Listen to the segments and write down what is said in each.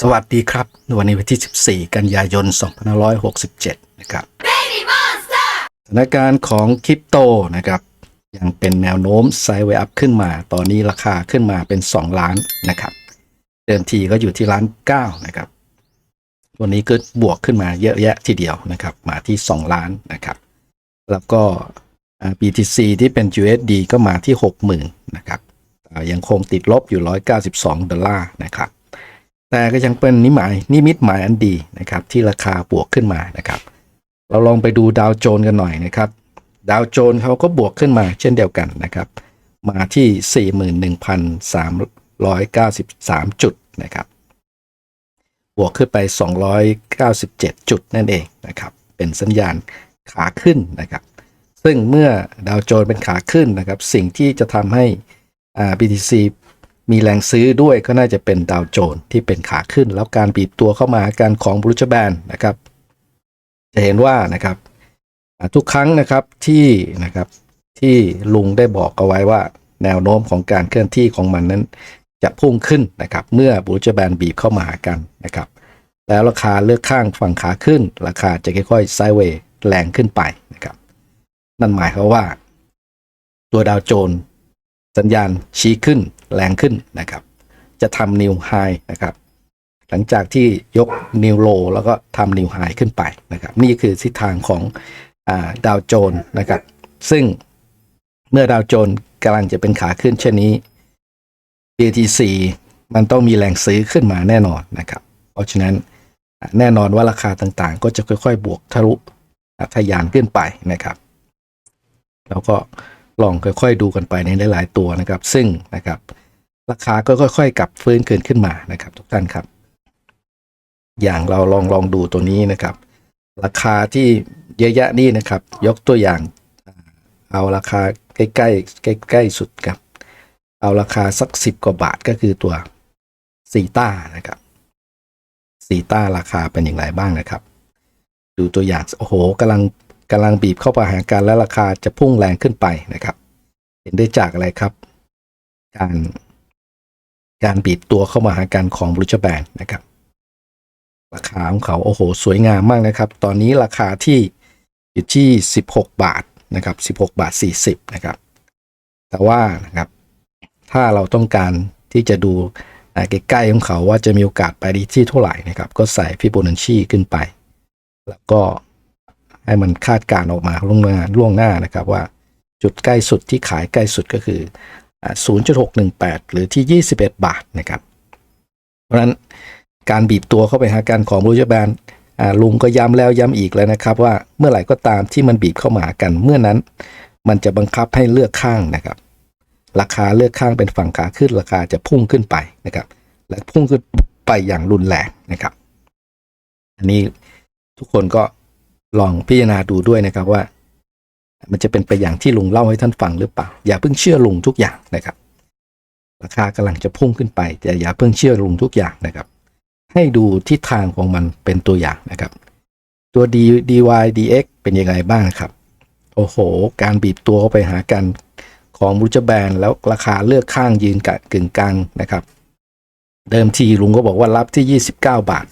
สวัสดีครับ วันนี้วันที่ 14 กันยายน 2567 นะครับสถานการณ์ของคริปโตนะครับ ยังเป็นแนวโน้มไซด์เวย์อัพขึ้นมา ตอนนี้ราคาขึ้นมาเป็น 2 ล้านนะครับ เดิมทีก็อยู่ที่ล้าน 9 นะครับ วันนี้ก็บวกขึ้นมาเยอะแยะทีเดียวนะครับ มาที่ 2 ล้านนะครับ แล้วก็อ่า BTC ที่เป็น USD ก็มาที่ 60,000 นะครับอ่ายังคงติดลบอยู่ 192 ดอลลาร์นะครับ แต่ก็ยังเป็นนิหมายนิมิตหมายอันดีนะครับ ที่ราคาบวกขึ้นมานะครับ เราลองไปดูดาวโจนกันหน่อยนะครับ ดาวโจนเขาก็บวกขึ้นมาเช่นเดียวกันนะครับ มาที่ 41,393 จุดนะครับ บวกขึ้นไป 297 จุดนั่นเองนะครับ เป็นสัญญาณขาขึ้นนะครับ ซึ่งเมื่อดาวโจนเป็นขาขึ้นนะครับ สิ่งที่จะทำให้ BTC มีแรงซื้อด้วยก็น่าจะเป็นดาวโจนที่เป็นขาขึ้น แล้วการบีบตัวเข้ามาการของบรูชแบนนะครับ จะเห็นว่านะครับทุกครั้งนะครับที่นะครับที่ลุงได้บอกเอาไว้ว่า แนวโน้มของการเคลื่อนที่ของมันนั้น จะพุ่งขึ้นนะครับ เมื่อบรูชแบนบีบเข้ามาหากันนะครับ แล้วราคาเลือกข้างฝั่งขาขึ้น ราคาจะค่อยๆไซเวย์แรงขึ้นไปนะครับ นั่นหมายความว่า ตัวดาวโจน สัญญาณชี้ขึ้น แรงขึ้นนะครับ จะทำนิวไฮนะครับ หลังจากที่ยกนิวโลแล้วก็ทำนิวไฮขึ้นไปนะครับ นี่คือทิศทางของอาดาวโจนส์นะครับ ซึ่งเมื่อดาวโจนส์กำลังจะเป็นขาขึ้นเช่นนี้ BTC มันต้องมีแรงซื้อขึ้นมาแน่นอนนะครับ เพราะฉะนั้นแน่นอนว่าราคาต่างๆ ก็จะค่อยๆ บวกทะลุทะยานขึ้นไปนะครับ แล้วก็ ลองค่อยๆดูกันไปในหลายๆตัวนะครับ ซึ่งนะครับราคาก็ค่อยๆกลับฟื้นคืนขึ้นมานะครับ ทุกท่านครับ อย่างเราลองลองดูตัวนี้นะครับ ราคาที่เยอะแยะนี่นะครับ ยกตัวอย่าง เอาราคาใกล้ๆใกล้ๆสุดครับเอาราคาสักสิบกว่าบาทก็คือตัวซีต้านะครับซีต้าราคาเป็นอย่างไรบ้างนะครับ ดูตัวอย่างโอ้โหกำลัง กำลังบีบเข้าไปหากันแล้วราคาจะพุ่งแรงขึ้นไปนะครับ เห็นได้จากอะไรครับ การการบีบตัวเข้ามาหากันของบรูชแบนนะครับ ราคาของเขาโอ้โห สวยงามมากนะครับ ตอนนี้ราคาที่อยู่ที่ 16 บาทนะครับ16 บาท 40นะครับ แต่ว่านะครับ ถ้าเราต้องการที่จะดูใกล้ๆของเขาว่าจะมีโอกาสไปดีที่เท่าไหร่นะครับ ก็ใส่ฟิโบนัชชีขึ้นไป แล้วก็ ให้มันคาดการณ์ออกมาล่วงหน้าล่วงหน้านะครับว่าจุดใกล้สุดที่ขายใกล้สุดก็คือ 0.618 หรือที่ 21 บาทนะครับ เพราะนั้นการบีบตัวเข้าไปหากันของบรูจแบนอ่าลุงก็ย้ำแล้วย้ำอีกแล้วนะครับว่าเมื่อไหร่ก็ตามที่มันบีบเข้ามากัน เมื่อนั้นมันจะบังคับให้เลือกข้างนะครับ ราคาเลือกข้างเป็นฝั่งขาขึ้นราคาจะพุ่งขึ้นไปนะครับ และพุ่งขึ้นไปอย่างรุนแรงนะครับ อันนี้ทุกคนก็ ลองพิจารณาดูด้วยนะครับว่า มันจะเป็นไปอย่างที่ลุงเล่าให้ท่านฟังหรือเปล่า อย่าเพิ่งเชื่อลุงทุกอย่างนะครับ ราคากำลังจะพุ่งขึ้นไปแต่อย่าเพิ่งเชื่อลุงทุกอย่างนะครับ ให้ดูทิศทางของมันเป็นตัวอย่างนะครับ ตัว D DY DX เป็นยังไงบ้างนะครับ โอ้โห การบีบตัวเข้าไปหากันของบูจแบนแล้วราคาเลือกข้างยืนกะกึ่งกลางนะครับ เดิมทีลุงก็บอกว่ารับที่ 29 บาท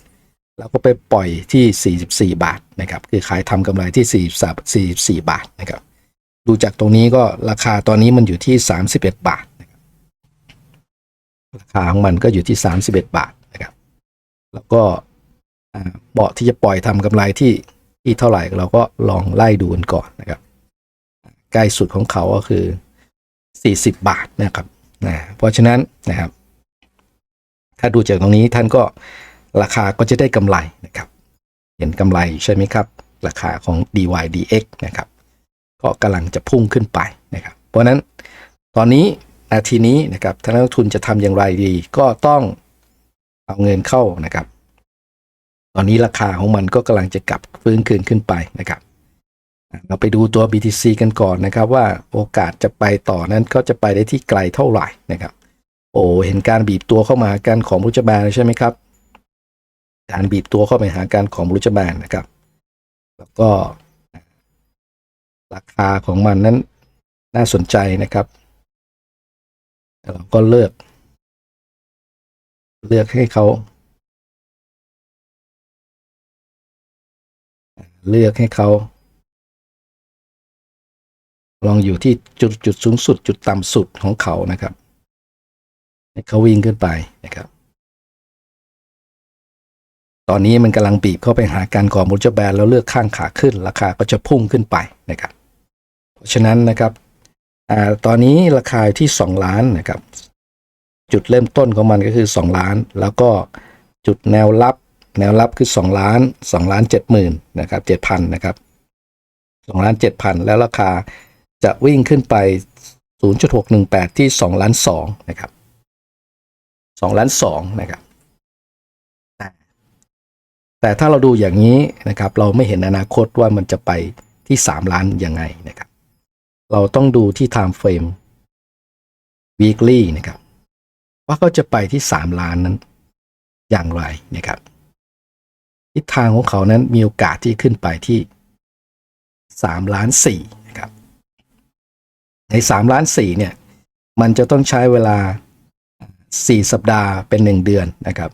แล้วก็ไปปล่อยที่ 44 บาทนะครับ คือขายทำกำไรที่ 43 44 บาทนะครับ ดูจากตรงนี้ก็ราคาตอนนี้มันอยู่ที่ 31 บาทนะครับราคาของมันก็อยู่ที่ 31 บาทนะครับ แล้วก็เบาะที่จะปล่อยทำกำไรที่ที่เท่าไหร่เราก็ลองไล่ดูกันก่อนนะครับ ใกล้สุดของเขาก็คือ 40 บาทนะครับนะเพราะฉะนั้นนะครับ ถ้าดูจากตรงนี้ท่านก็ ราคาก็จะได้กำไรนะครับ เห็นกำไรใช่ไหมครับ ราคาของ DYDX นะครับ ก็กำลังจะพุ่งขึ้นไปนะครับ เพราะนั้นตอนนี้นาทีนี้นะครับถ้านักลงทุนจะทำอย่างไรดี ก็ต้องเอาเงินเข้านะครับ ตอนนี้ราคาของมันก็กำลังจะกลับฟื้นคืนขึ้นไปนะครับ เราไปดูตัว BTC กันก่อนนะครับ ว่าโอกาสจะไปต่อนั้นก็จะไปได้ที่ไกลเท่าไหร่นะครับ โอ้เห็นการบีบตัวเข้ามาหากันของบรูจแบนใช่ไหมครับ การบีบตัวเข้าไปหาการของรูจบานนะครับ แล้วก็ราคาของมันนั้นน่าสนใจนะครับเราก็เลือก เลือกให้เขาเลือกให้เขาลองอยู่ที่จุดจุดสูงสุดจุดต่ำสุดของเขานะครับให้เขาวิ่งขึ้นไปนะครับ ตอนนี้มันกำลังบีบเข้าไปหาการก่อมูลเจอร์แบนแล้วเลือกข้างขาขึ้น ราคาก็จะพุ่งขึ้นไปนะครับ เพราะฉะนั้นนะครับอตอนนี้ราคาที่ 2 ล้านนะครับ จุดเริ่มต้นของมันก็คือ 2 ล้าน แล้วก็จุดแนวรับ แนวรับคือ 2 ล้าน 2 ล้าน7หมื่นนะครับ7,000นะครับ2ล้าน7,000 แล้วราคาจะวิ่งขึ้นไป 0.618 ที่2ล้าน2นะครับ2ล้าน2นะครับ แต่ถ้าเราดูอย่างนี้นะครับ เราไม่เห็นอนาคตว่ามันจะไปที่ 3 ล้านยังไงนะครับ เราต้องดูที่ time frame weekly นะครับ ว่าเขาจะไปที่ 3 ล้านนั้นอย่างไรนะครับ ทิศทางของเขานั้นมีโอกาสที่ขึ้นไปที่ 3 ล้าน4นะครับ ใน 3 ล้าน4เนี่ย มันจะต้องใช้เวลา 4 สัปดาห์เป็น 1 เดือนนะครับ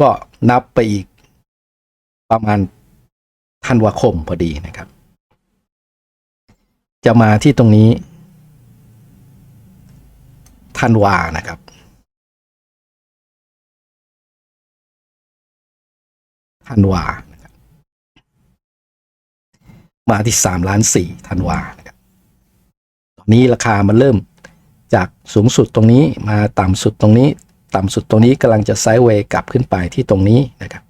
ก็นับไปอีก ประมาณธันวาคมพอดีนะครับ จะมาที่ตรงนี้ธันวานะครับ ธันวานะครับ มาที่สามล้านสี่ธันวานะครับ ตอนนี้ราคามันเริ่มจากสูงสุดตรงนี้มาต่ำสุดตรงนี้ ต่ำสุดตรงนี้กำลังจะไซด์เวย์กลับขึ้นไปที่ตรงนี้นะครับ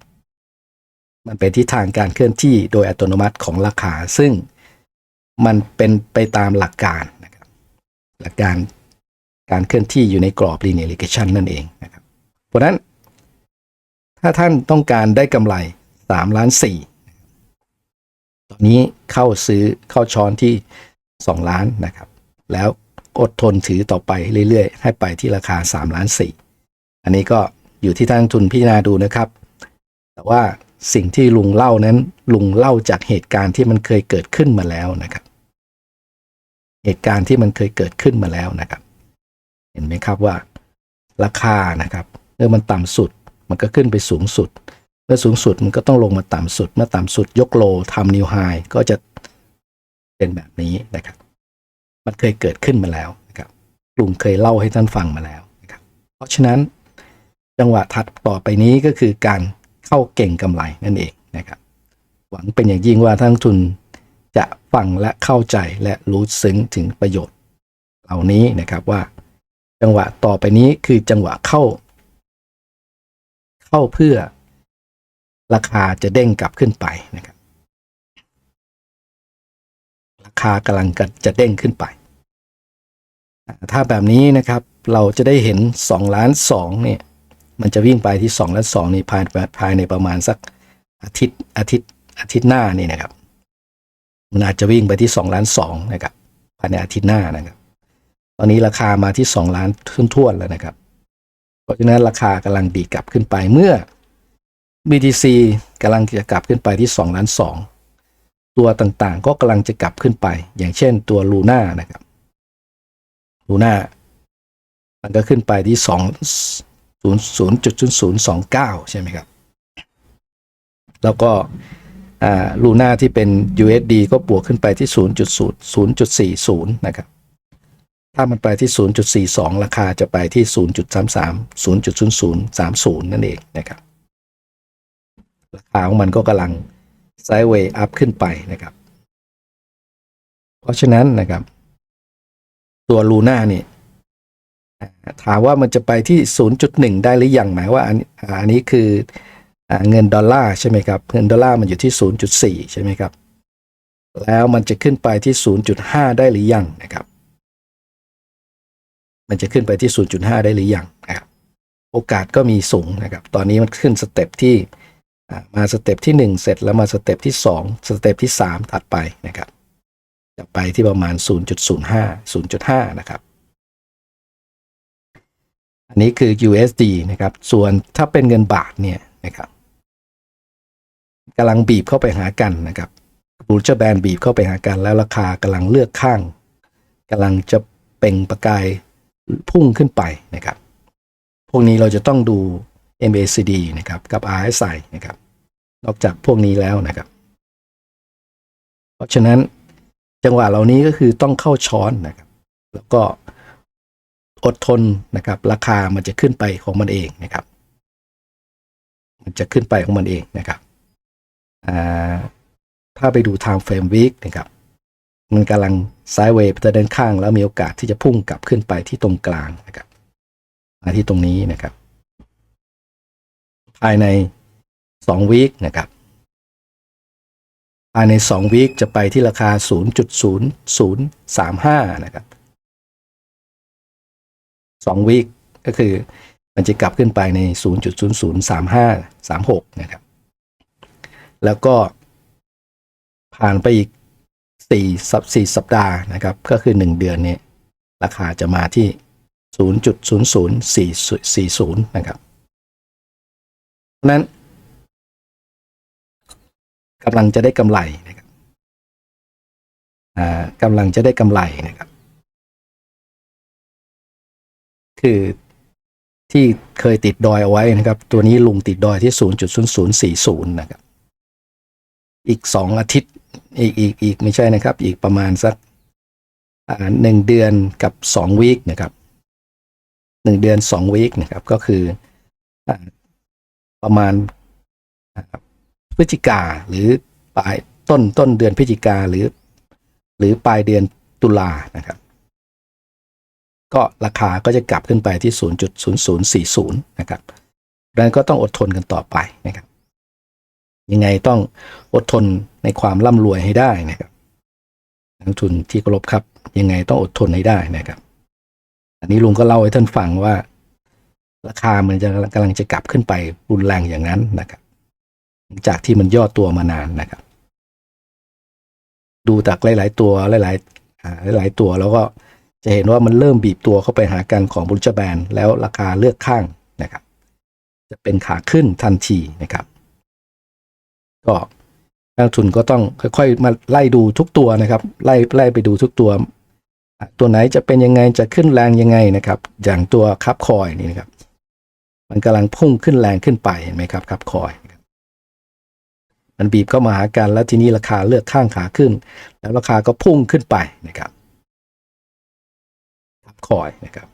มันเป็นทิศทางการเคลื่อนที่โดยอัตโนมัติของราคา ซึ่งมันเป็นไปตามหลักการนะครับหลักการการเคลื่อนที่อยู่ในกรอบ linear regression นั่นเองนะครับเพราะนั้นถ้าท่านต้องการได้กำไร3ล้าน4ตอนนี้เข้าซื้อเข้าช้อนที่ 2 ล้านนะครับ แล้วอดทนถือต่อไปเรื่อยๆ ให้ไปที่ราคา3ล้าน4อันนี้ก็อยู่ที่ท่านทุนพิจารณาดูนะครับ แต่ว่า สิ่งที่ลุงเล่านั้น ลุงเล่าจากเหตุการณ์ที่มันเคยเกิดขึ้นมาแล้วนะครับ เหตุการณ์ที่มันเคยเกิดขึ้นมาแล้วนะครับ เห็นไหมครับว่า ราคานะครับเมื่อมันต่ำสุดมันก็ขึ้นไปสูงสุด เมื่อสูงสุดมันก็ต้องลงมาต่ำสุด เมื่อต่ำสุดยกโลทำนิวไฮก็จะเป็นแบบนี้นะครับ มันเคยเกิดขึ้นมาแล้วนะครับลุงเคยเล่าให้ท่านฟังมาแล้วนะครับ เพราะฉะนั้นจังหวะถัดต่อไปนี้ก็คือการ เข้าเก่งกำไรนั่นเองนะครับ หวังเป็นอย่างยิ่งว่าท่านทุนจะฟังและเข้าใจและรู้ซึ้งถึงประโยชน์ เหล่านี้นะครับว่า จังหวะต่อไปนี้คือจังหวะเข้า เข้าเพื่อราคาจะเด้งกลับขึ้นไปนะครับ ราคากำลังจะเด้งขึ้นไป ถ้าแบบนี้นะครับเราจะได้เห็น2ล้าน2เนี่ย มันจะวิ่งไปที่2ล้าน2นี่ภายภายในประมาณสักอาทิตย์อาทิตย์อาทิตย์หน้านี่นะครับ มันอาจจะวิ่งไปที่2ล้าน2นะครับภายในอาทิตย์หน้านะครับ ตอนนี้ราคามาที่2ล้านทุ่นๆแล้วนะครับ เพราะฉะนั้นราคากำลังดีกลับขึ้นไปเมื่อ BTC กำลังจะกลับขึ้นไปที่2ล้าน2ตัวต่างๆ ก็กำลังจะกลับขึ้นไป อย่างเช่นตัวลูน่านะครับลูน่ามันก็ขึ้นไปที่2 0.0029 ใช่ไหมครับ แล้วก็ลูน่าที่เป็น USD ก็บวกขึ้นไปที่0.0 0.40 นะครับ ถ้ามันไปที่ 0.42 ราคาจะไปที่ 0.33 0.0030 นั่นเองนะครับ ราคาของมันก็กำลังไซด์เวย์อัพขึ้นไปนะครับ เพราะฉะนั้นนะครับ ตัวลูน่านี่ ถามว่ามันจะไปที่ 0.1 ได้หรือยังหมายว่าอันอันนี้คือเงินดอลลาร์ใช่ไหมครับ เงินดอลลาร์มันอยู่ที่ 0.4 ใช่ไหมครับ แล้วมันจะขึ้นไปที่ 0.5 ได้หรือยังนะครับ มันจะขึ้นไปที่ 0.5 ได้หรือยังนะครับโอกาสก็มีสูงนะครับ ตอนนี้มันขึ้นสเต็ปที่มาสเต็ปที่ 1 เสร็จแล้วมาสเต็ปที่ 2 สเต็ปที่ 3 ถัดไปนะครับ จะไปที่ประมาณ 0.05 0.5 นะครับ อันนี้คือ USD นะครับ ส่วนถ้าเป็นเงินบาทเนี่ยนะครับกำลังบีบเข้าไปหากันนะครับบูชแบนบีบเข้าไปหากัน แล้วราคากำลังเลือกข้างกำลังจะเป่งประกายพุ่งขึ้นไปนะครับ พวกนี้เราจะต้องดู MACD นะครับ กับ RSI นะครับ นอกจากพวกนี้แล้วนะครับ เพราะฉะนั้นจังหวะเหล่านี้ก็คือต้องเข้าช้อนนะครับ แล้วก็ อดทนนะครับ ราคามันจะขึ้นไปของมันเองนะครับ มันจะขึ้นไปของมันเองนะครับอ่าถ้าไปดู time frame week นะครับ มันกำลังไซด์เวย์ไปด้านข้างแล้วมีโอกาสที่จะพุ่งกลับขึ้นไปที่ตรงกลางนะครับมาที่ตรงนี้นะครับ ภายใน2วีคนะครับ ภายใน2วีคจะไปที่ราคา 0.0035 นะครับ 2วีคก็คือมันจะกลับขึ้นไปใน 0.0035 36 นะครับ แล้วก็ผ่านไปอีก4สัป4สัปดาห์นะครับ ก็คือ 1 เดือนนี้ราคาจะมาที่ 0.00440 นะครับเพราะนั้นกำลังจะได้กำไรนะครับกำลังจะได้กำไรนะครับ คือที่เคยติดดอยเอาไว้นะครับ ตัวนี้ลุงติดดอยที่ 0.0040 นะครับ อีก 2 อาทิตย์อีกอีกอีกไม่ใช่นะครับ อีกประมาณสักหนึ่งเดือนกับ2วีคนะครับหนึ่งเดือน2วีคนะครับ ก็คืออประมาณพฤศจิกาหรือปลายต้นต้นเดือนพฤศจิกาหรือ หรือปลายเดือนตุลานะครับ ก็ราคาก็จะกลับขึ้นไปที่ 0.0040 นะครับดังนั้นก็ต้องอดทนกันต่อไปนะครับ ยังไงต้องอดทนในความร่ำรวยให้ได้นะครับนักลงทุนที่เคารพครับ ยังไงต้องอดทนให้ได้นะครับ อันนี้ลุงก็เล่าให้ท่านฟังว่า ราคามันจะกำลังจะกลับขึ้นไปรุนแรงอย่างนั้นนะครับ จากที่มันย่อตัวมานานนะครับ ดูจากหลาย ๆ ตัวหลาย ๆ หลาย ๆ ตัวแล้วก็ จะเห็นว่ามันเริ่มบีบตัวเข้าไปหากันของบุญจแบนแล้วราคาเลือกข้างนะครับ จะเป็นขาขึ้นทันทีนะครับ ก็นักทุนก็ต้องค่อยๆ มาไล่ดูทุกตัวนะครับ ไล่ไล่ไปดูทุกตัว ตัวไหนจะเป็นยังไงจะขึ้นแรงยังไงนะครับ อย่างตัวคับคอยนี่นะครับ มันกำลังพุ่งขึ้นแรงขึ้นไปเห็นไหมครับคับคอยมันบีบเข้ามาหากันแล้วทีนี้ราคาเลือกข้างขาขึ้น แล้วราคาก็พุ่งขึ้นไปนะครับ คอยนะครับ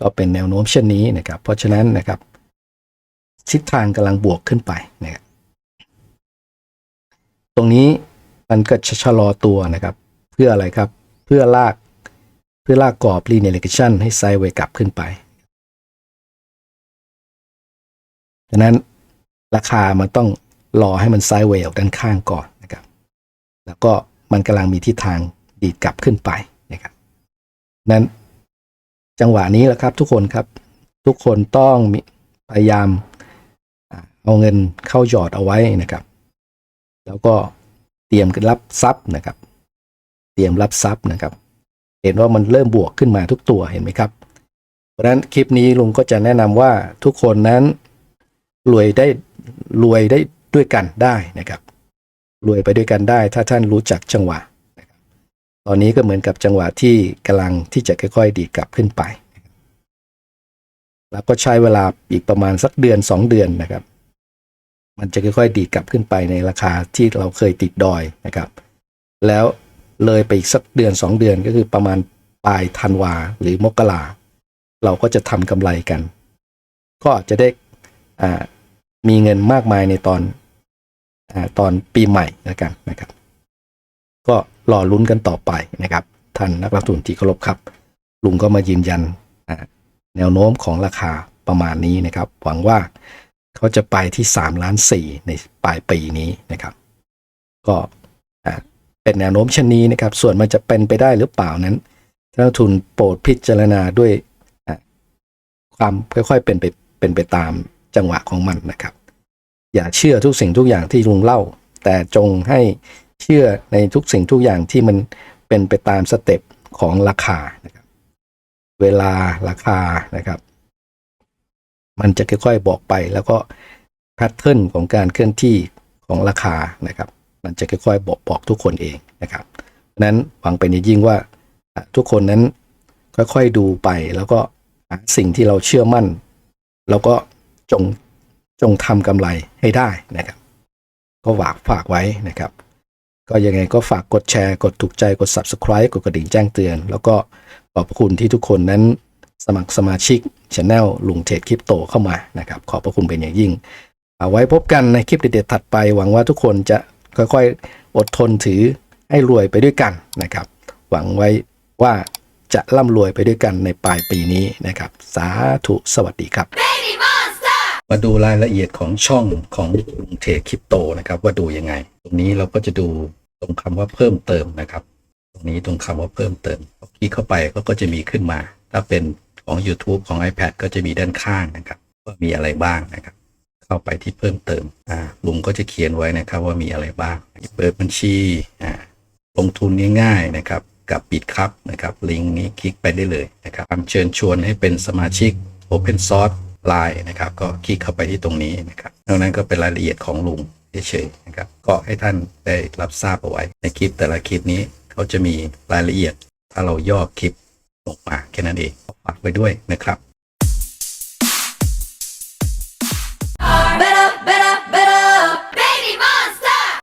ก็เป็นแนวโน้มเช่นนี้นะครับ เพราะฉะนั้นนะครับทิศทางกำลังบวกขึ้นไปนะครับตรงนี้มันก็จะชะลอตัวนะครับ เพื่ออะไรครับ เพื่อลากเพื่อลากกรอบ linear regression ให้ไซด์เวกลับขึ้นไปดังนั้นราคามันต้องรอให้มันไซด์เวย์ออกด้านข้างก่อนนะครับ แล้วก็มันกำลังมีทิศทางดีดกลับขึ้นไป นั้นจังหวะนี้แหละครับทุกคนครับ ทุกคนต้องพยายามเอาเงินเข้าหยอดเอาไว้นะครับ แล้วก็เตรียมรับทรัพย์นะครับ เตรียมรับทรัพย์นะครับ เห็นว่ามันเริ่มบวกขึ้นมาทุกตัวเห็นไหมครับ เพราะฉะนั้นคลิปนี้ลุงก็จะแนะนำว่าทุกคนนั้นรวยได้รวยได้ด้วยกันได้นะครับรวยไปด้วยกันได้ ถ้าท่านรู้จักจังหวะ ตอนนี้ก็เหมือนกับจังหวะที่กำลังที่จะค่อยๆ ดีดกลับขึ้นไป แล้วก็ใช้เวลาอีกประมาณสักเดือนสองเดือนนะครับ มันจะค่อยๆ ดีดกลับขึ้นไปในราคาที่เราเคยติดดอยนะครับ แล้วเลยไปอีกสักเดือนสองเดือนก็คือประมาณปลายธันวาหรือมกราเราก็จะทำกำไรกัน ก็อาจจะได้อ่ามีเงินมากมายในตอนอ่าตอนปีใหม่แล้วกันนะครับ ก็รอลุ้นกันต่อไปนะครับท่านนักลงทุนที่เคารพครับ ลุงก็มายืนยันแนวโน้มของราคาประมาณนี้นะครับ หวังว่าเขาจะไปที่3ล้าน4ในปลายปีนี้นะครับ ก็เป็นแนวโน้มเช่นนี้นะครับ ส่วนมันจะเป็นไปได้หรือเปล่านั้นนักลงทุนโปรดพิจารณาด้วยความค่อยๆเป็นไปเป็นไปตามจังหวะของมันนะครับ อย่าเชื่อทุกสิ่งทุกอย่างที่ลุงเล่า แต่จงให้ เชื่อในทุกสิ่งทุกอย่างที่มันเป็นไปตามสเต็ปของราคานะครับ เวลาราคานะครับ มันจะค่อยๆบอกไปแล้วก็แพทเทิร์นของการเคลื่อนที่ของราคานะครับ มันจะค่อยๆบอกบอกทุกคนเองนะครับนั้นหวังเป็นอย่างยิ่งว่าทุกคนนั้นค่อยๆดูไปแล้วก็สิ่งที่เราเชื่อมั่น แล้วก็จงจงทำกำไรให้ได้นะครับ ก็ฝากฝากไว้นะครับ ก็ยังไงก็ฝากกดแชร์ กดถูกใจกด subscribe กดกระดิ่งแจ้งเตือน แล้วก็ขอบคุณที่ทุกคนนั้นสมัครสมาชิกช anel ลุงเทรดคริปโตเข้ามานะครับ ขอบพระคุณเป็นอย่างยิ่ง เอาไว้พบกันในคลิปเด็ดๆถัดไป หวังว่าทุกคนจะค่อยๆ อดทนถือให้รวยไปด้วยกันนะครับ หวังไว้ว่าจะร่ำรวยไปด้วยกันในปลายปีนี้นะครับ สาธุสวัสดีครับ มาดูรายละเอียดของช่องของลุงเทรดคริปโตนะครับ ว่าดูยังไง ตรงนี้เราก็จะดูตรงคำว่าเพิ่มเติมนะครับ ตรงนี้ตรงคำว่าเพิ่มเติมคลิกเข้าไปก็ก็จะมีขึ้นมา ถ้าเป็นของ YouTube ของ iPad ก็จะมีด้านข้างนะครับ ว่ามีอะไรบ้างนะครับ เข้าไปที่เพิ่มเติมอ่าลุงก็จะเขียนไว้นะครับว่ามีอะไรบ้างเปิดบัญชีอ่าลงทุนง่ายๆนะครับกับปิดครับนะครับลิงก์นี้คลิกไปได้เลยนะครับเชิญชวนให้เป็นสมาชิก Open Source ลายนะครับ ก็คลิกเข้าไปที่ตรงนี้นะครับนอกนั้นก็เป็นรายละเอียดของลุงเฉยๆนะครับ ก็ให้ท่านได้รับทราบเอาไว้ ในคลิปแต่ละคลิปนี้เขาจะมีรายละเอียด ถ้าเราย่อคลิปลงมาแค่นั้นเองฝากไว้ด้วยนะครับ